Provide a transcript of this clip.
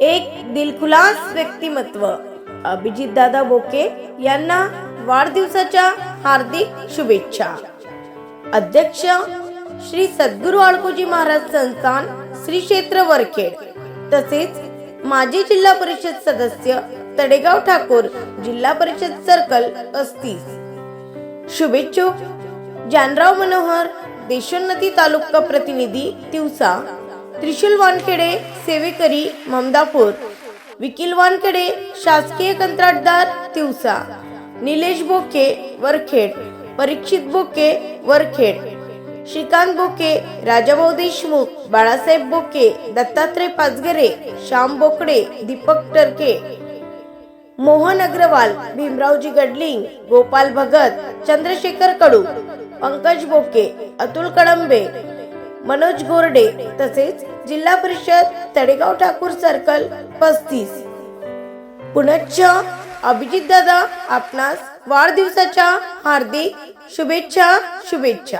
एक दिलखुलास व्यक्तिमत्व. अभिजित दादा बोके यांना वाढदिवसाच्या हार्दिक शुभेच्छा. अध्यक्ष श्री सद्गुरू आळकोजी महाराज संस्थान श्री क्षेत्र वरखेड तसेच माजी जिल्हा परिषद सदस्य तडेगाव ठाकूर जिल्हा परिषद सर्कल पस्तीस शुभेच्छुक. जानराव मनोहर देशोन्नती तालुका प्रतिनिधी दिवसा त्रिशूल वानखेडे सेवेकरी ममदापूर. विकील वानखेडे शासकीय कंत्राटदार तिवसा. निलेश बोके वरखेड. परीक्षित बोके वरखेड. श्रीकांत बोके राजाभाऊ देशमुख बाळासाहेब बोके दत्तात्रय पाचगरे श्याम बोकडे दीपक टरके. मोहन अग्रवाल भीमरावजी गडलिंग गोपाल भगत चंद्रशेखर कडू पंकज बोके अतुल कळंबे मनोज गोरडे तसेच जिल्हा परिषद तडेगाव ठाकूर सर्कल पस्तीस. पुनश्च अभिजित दादा आपणास वाढदिवसाच्या हार्दिक शुभेच्छा शुभेच्छा.